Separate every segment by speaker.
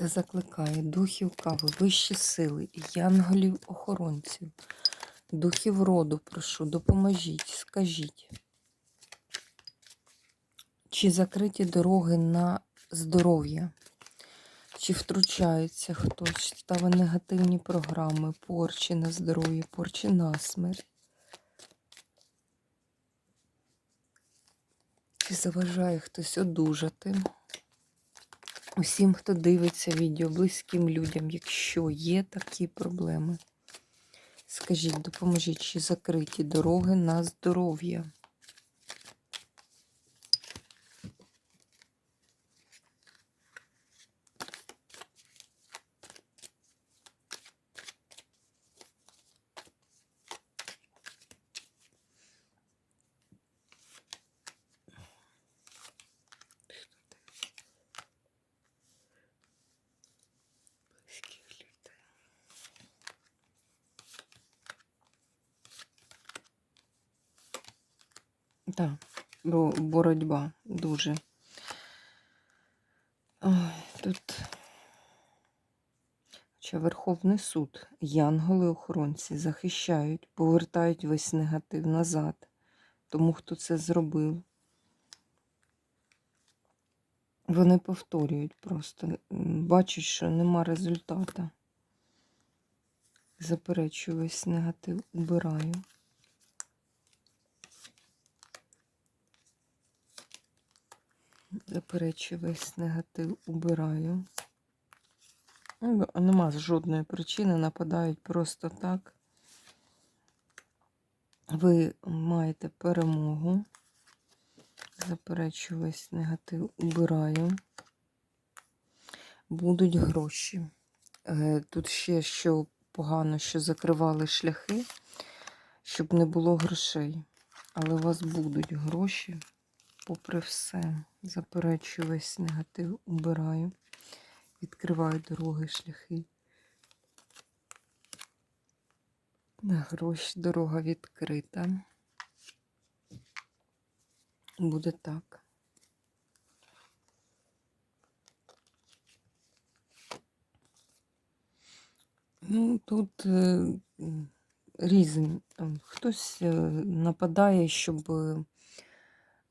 Speaker 1: Та закликає духів кави, вищі сили, янголів-охоронців, духів роду, прошу, допоможіть, скажіть, чи закриті дороги на здоров'я, чи втручається хтось, ставить негативні програми, порчі на здоров'я, порчі на смерть. Чи заважає хтось одужати? Усім, хто дивиться відео, близьким людям, якщо є такі проблеми, скажіть, допоможіть, чи закриті дороги на здоров'я. близьких людей. Так, бо боротьба дуже. Ой, тут Хоча Верховний суд, янголи-охоронці захищають, повертають весь негатив назад. Тому хто це зробив. Вони повторюють просто, бачать, що нема результату. Заперечую весь негатив, убираю. Заперечую весь негатив, убираю. Ну, Нема жодної причини, нападають просто так. Ви маєте перемогу. Заперечую весь негатив, убираю. Будуть гроші. Е, тут ще що погано, що закривали шляхи, щоб не було грошей. Але у вас будуть гроші, попри все. Заперечую весь негатив, убираю. Відкриваю дороги, шляхи. На гроші дорога відкрита. Буде так. Ну, тут е, різні. Хтось е, нападає, щоб е,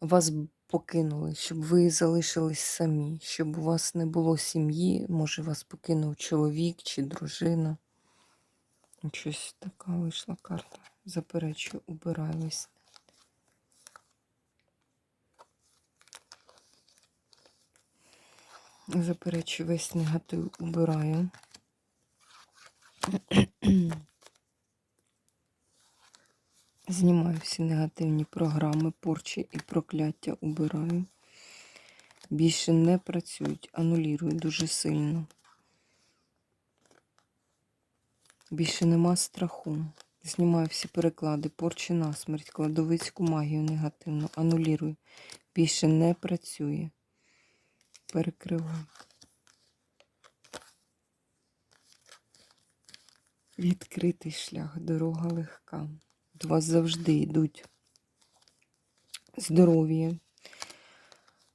Speaker 1: вас покинули, щоб ви залишились самі, щоб у вас не було сім'ї, може вас покинув чоловік чи дружина. Щось така вийшла карта. Заперечую, убираю весь. Заперечую весь негатив, убираю. Всі негативні програми, порчі і прокляття убираю. Більше не працюють, анулірую дуже сильно. Більше нема страху. Знімаю всі переклади, порчі на смерть, кладовицьку магію негативну, анулірую. Більше не працює. Перекриваю. Відкритий шлях, дорога легка. До вас завжди йдуть здоров'я,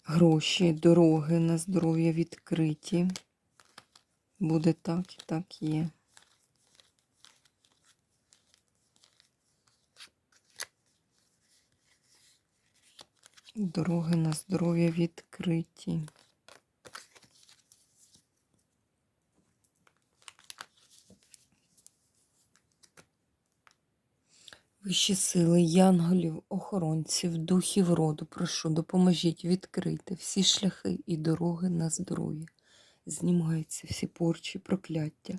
Speaker 1: гроші, дороги на здоров'я відкриті. Буде так і так є. Дороги на здоров'я відкриті. Вищі сили, янголів, охоронців, духів роду, прошу, допоможіть відкрити всі шляхи і дороги на здоров'я. Знімаються всі порчі, прокляття.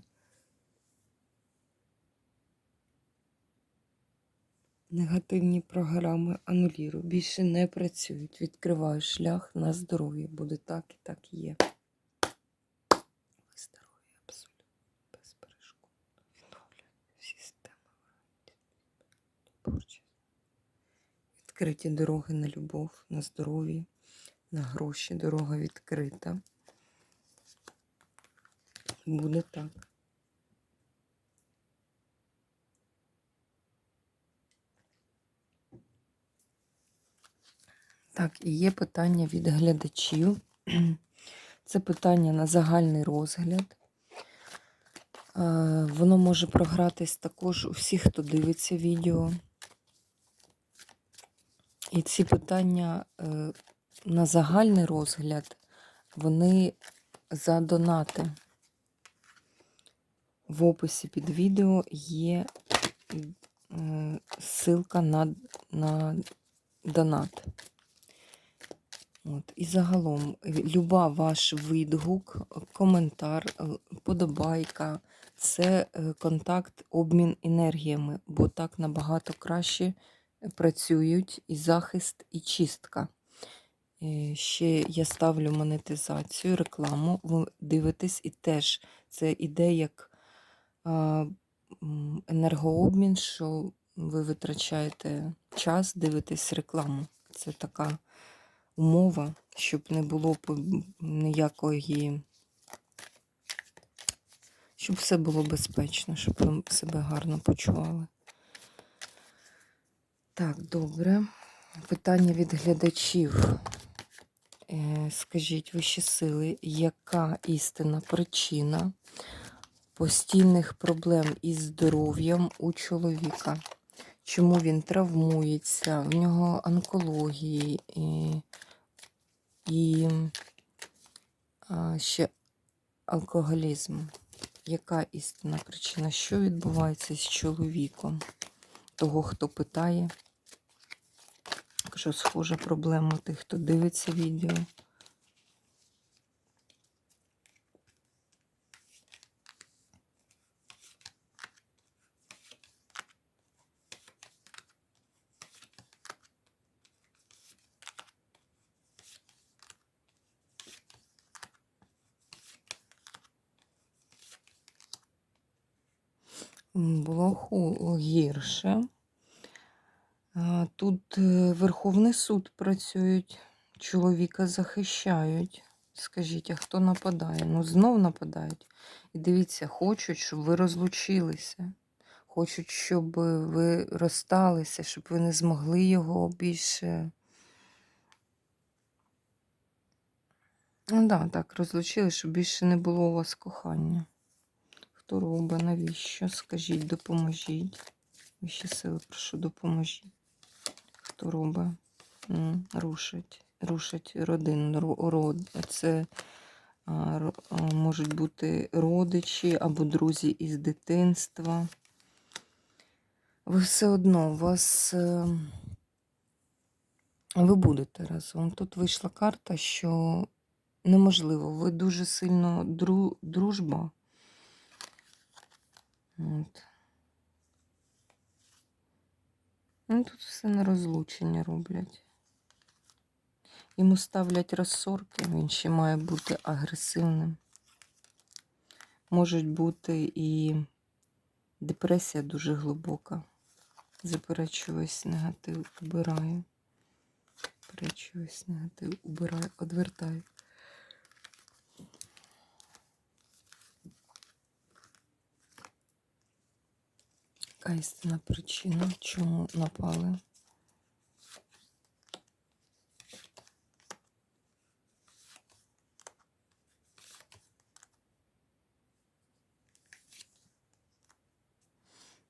Speaker 1: Негативні програми анулірую. Більше не працюють. Відкриваю шлях на здоров'я. Буде так і так є. Здоров'я абсолютно без перешкод. Відновлюю всі системи. Творчість. Відкриті дороги на любов, на здоров'я, на гроші. Дорога відкрита. Буде так. Так, і є питання від глядачів. Це питання на загальний розгляд. Е, Воно може програтись також у всіх, хто дивиться відео. І ці питання е, на загальний розгляд, вони за донати. В описі під відео є е, ссылка на, на донат. От. І загалом, люба ваш відгук, коментар, е, подобайка це контакт, обмін енергіями, бо так набагато краще працюють і захист, і чистка. Е, Ще я ставлю монетизацію, рекламу, ви дивитесь, і теж це іде як енергообмін, що ви витрачаєте час, дивитесь рекламу. Це така умова, щоб не було ніякої, щоб все було безпечно, щоб ви себе гарно почували. Так, добре. Питання від глядачів. Е, Скажіть, вищі сили, яка істинна причина постійних проблем із здоров'ям у чоловіка? Чому він травмується, в нього онкології і, і а, ще алкоголізм? Яка істинна причина? Що відбувається з чоловіком? Того, хто питає? Якщо схожа проблема тих, хто дивиться відео. Було гірше. Тут е, Верховний суд працюють, чоловіка захищають. Скажіть, а хто нападає? Ну, знов нападають. І дивіться, хочуть, щоб ви розлучилися. Хочуть, щоб ви розсталися, щоб ви не змогли його більше. Ну да, так, розлучили, щоб більше не було у вас кохання. Хто робить, навіщо? Скажіть, допоможіть. Вищі сили, прошу, допоможіть. Хто? Рушить. Рушить родин. ро- Род. Це можуть бути родичі або друзі із дитинства. Ви все одно, у вас. е, Ви будете разом. Тут вийшла карта, що неможливо. Ви дуже сильно дру, дружба. От. Ну, тут все на розлучення роблять. Йому ставлять розсорки, він ще має бути агресивним. Можуть бути і депресія дуже глибока. Заперечую весь негатив, убираю. Заперечую весь негатив, убираю, одвертаю. Яка істинна причина, чому напали?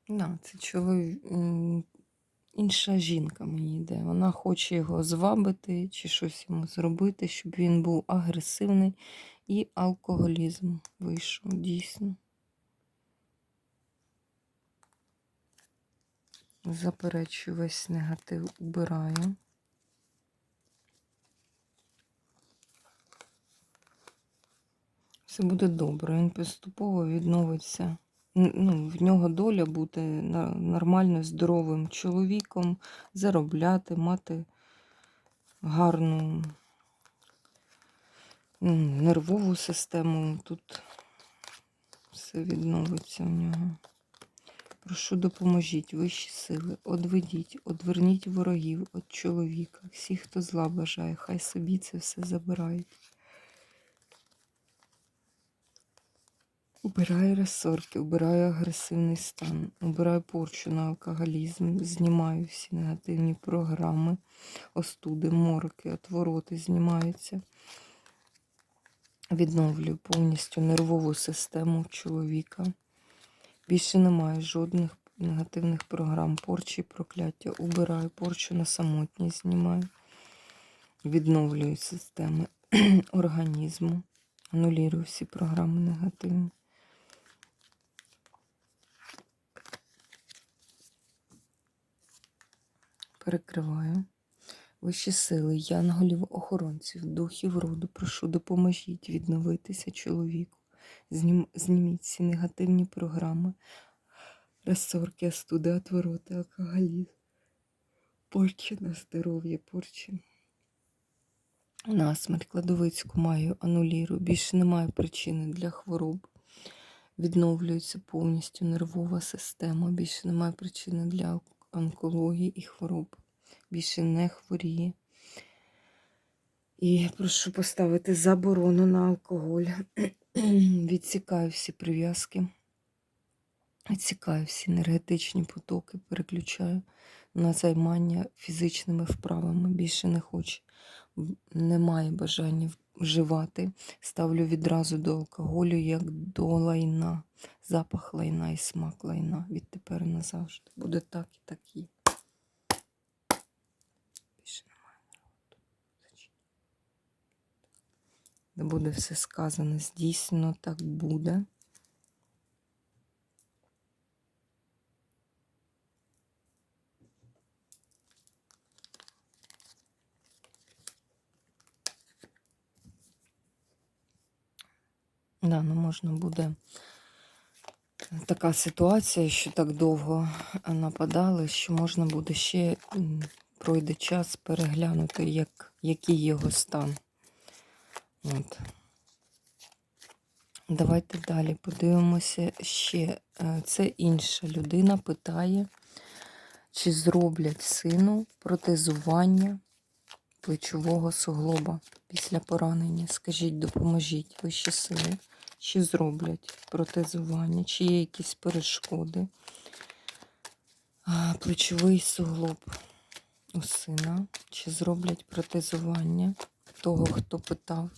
Speaker 1: Да, це чоловік, інша жінка мені йде. Вона хоче його звабити чи щось йому зробити, щоб він був агресивний і алкоголізм вийшов дійсно. Заперечую весь негатив, убираю. Все буде добре, він поступово відновиться ну, в нього доля бути нормально здоровим чоловіком, заробляти, мати гарну нервову систему. Тут все відновиться в нього. Прошу допоможіть, вищі сили, одведіть, одверніть ворогів від чоловіка. Всі, хто зла бажає, хай собі це все забирають. Убираю розсорки, убираю агресивний стан, убираю порчу на алкоголізм, знімаю всі негативні програми, остуди, мороки, отвороти знімаються. Відновлюю повністю нервову систему чоловіка. Більше немає жодних негативних програм, порчі, прокляття. Убираю порчу на самотність, знімаю. Відновлюю системи організму. Анулірую всі програми негативні. Перекриваю. Вищі сили, янголів, охоронців, духів роду, прошу, допоможіть відновитися чоловіку. Знім, зніміть всі негативні програми, розсорки, астуди, отвороти, алкоголізм, порчі на здоров'я, порчі. На смерть кладовицьку маю, анулірую. Більше немає причини для хвороб. Відновлюється повністю нервова система. Більше немає причини для онкології і хвороб. Більше не хворіє. І прошу поставити заборону на алкоголь. Відсікаю всі прив'язки. Відсікаю всі енергетичні потоки, переключаю на займання фізичними вправами. Більше не хочу. Немає бажання вживати. Ставлю відразу до алкоголю, як до лайна. Запах лайна і смак лайна. Відтепер назавжди. Буде так і так є. Більше немає народу. Зачем? Де буде все сказано, здійснено, так буде. Да, ну можна буде така ситуація, що так довго нападали, що можна буде ще пройде час переглянути, як, який його стан. От. Давайте далі подивимося ще. Е, Це інша людина питає, чи зроблять сину протезування плечового суглоба після поранення. Скажіть, допоможіть вищі сили, чи зроблять протезування, чи є якісь перешкоди. Плечовий суглоб у сина, чи зроблять протезування того, хто питав.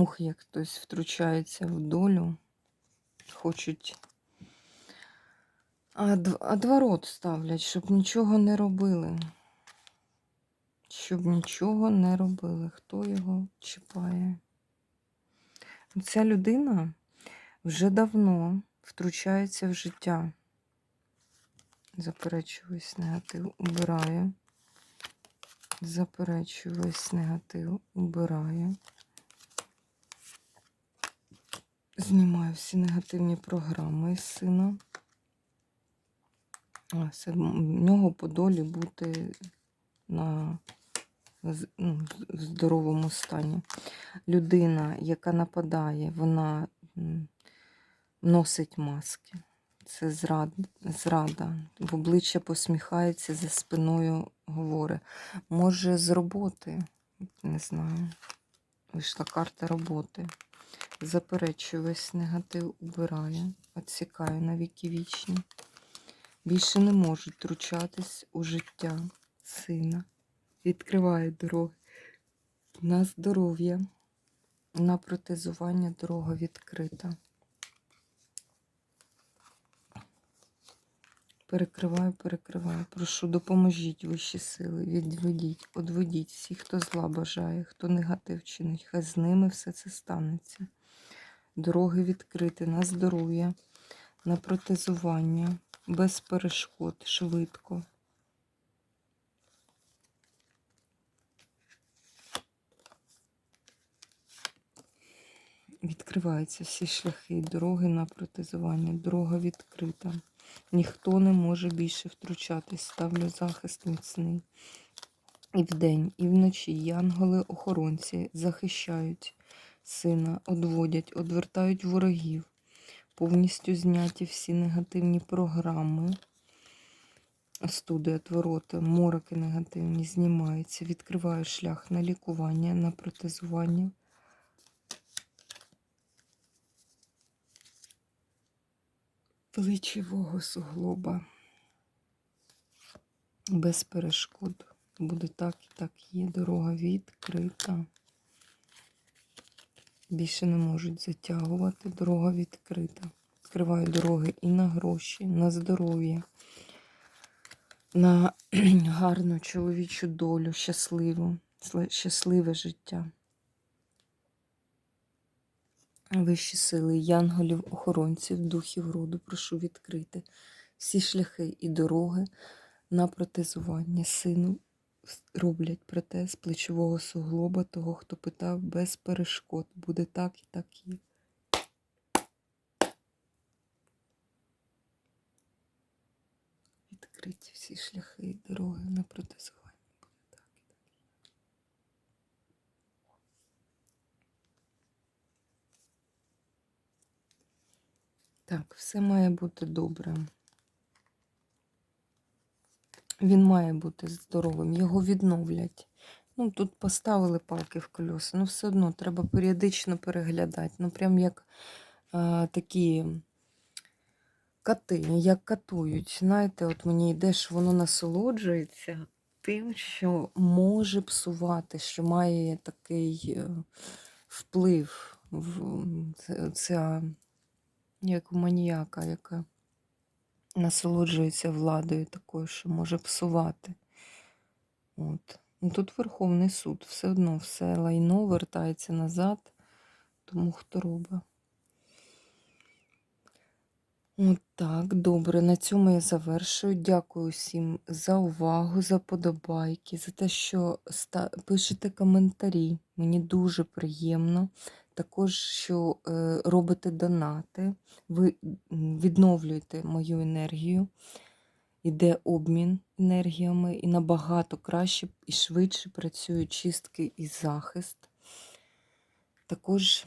Speaker 1: Ух, як хтось втручається в долю. Хочуть. А дв- Отворот ставлять, щоб нічого не робили. Щоб нічого не робили. Хто його чіпає? Ця людина вже давно втручається в життя. Заперечую весь негатив, убираю. Заперечую весь негатив, убираю. Знімаю всі негативні програми із сина. В нього по долі бути на ну, в здоровому стані. Людина, яка нападає, вона носить маски. Це зрад, зрада. В обличчя посміхається, за спиною говорить. Може, з роботи, не знаю. Вийшла карта роботи. Заперечую весь негатив, убираю, відсікаю на віки вічні. Більше не можуть втручатись у життя сина. Відкриваю дороги на здоров'я, на протезування дорога відкрита. Перекриваю, перекриваю. Прошу, допоможіть вищі сили, відведіть, одведіть всіх, хто зла бажає, хто негатив чинить. Хай з ними все це станеться. Дороги відкриті на здоров'я, на протезування, без перешкод, швидко. Відкриваються всі шляхи дороги на протезування. Дорога відкрита. Ніхто не може більше втручатись. Ставлю захист міцний. І вдень, і вночі янголи-охоронці захищають сина, одводять, одвертають ворогів. Повністю зняті всі негативні програми. Студи, отвороти, мороки негативні знімаються. Відкриваю шлях на лікування, на протезування. плечового суглоба. Без перешкод. Буде так і так є. Дорога відкрита. Більше не можуть затягувати. Дорога відкрита. Відкриваю дороги і на гроші, на здоров'я, на гарну чоловічу долю, щасливу, щасливе життя. Вищі сили, янголів, охоронців, духів роду, прошу відкрити всі шляхи і дороги на протезування. Сину роблять протез плечового суглоба, того, хто питав, без перешкод. Буде так і так є. Відкриті всі шляхи і дороги на протезування. Буде так і так. Так, все має бути добре. Він має бути здоровим, його відновлять. Ну, тут поставили палки в колеса, ну все одно треба періодично переглядати. Ну, прям як а, такі коти, як катують. Знаєте, от мені йде, що воно насолоджується тим, що може псувати, що має такий е, вплив в ця як у маніяка, яка насолоджується владою такою, що може псувати. От. Ну, Тут Верховний суд, все одно все лайно вертається назад, тому хто робить. Так, добре, на цьому я завершую. Дякую всім за увагу, за подобайки, за те, що пишете коментарі. Мені дуже приємно також, що е, робите донати, ви відновлюєте мою енергію, іде обмін енергіями, і набагато краще і швидше працюють чистки і захист. Також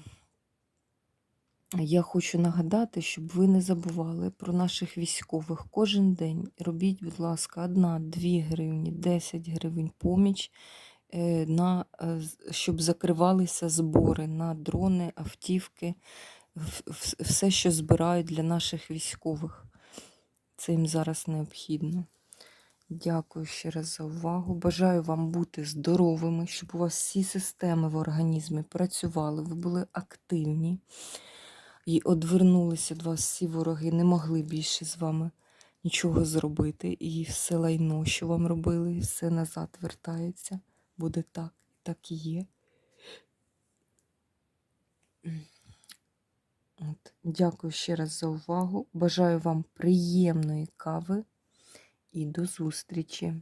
Speaker 1: я хочу нагадати, щоб ви не забували про наших військових кожен день. Робіть, будь ласка, 1-2 гривні, 10 гривень поміч. Е, на, е, щоб закривалися збори на дрони, автівки, все, що збирають для наших військових. Це їм зараз необхідно. Дякую ще раз за увагу. Бажаю вам бути здоровими, щоб у вас всі системи в організмі працювали, ви були активні і одвернулися від вас всі вороги, не могли більше з вами нічого зробити. І все лайно, що вам робили, все назад вертається буде так, так і є. От. Дякую ще раз за увагу. Бажаю вам приємної кави і до зустрічі!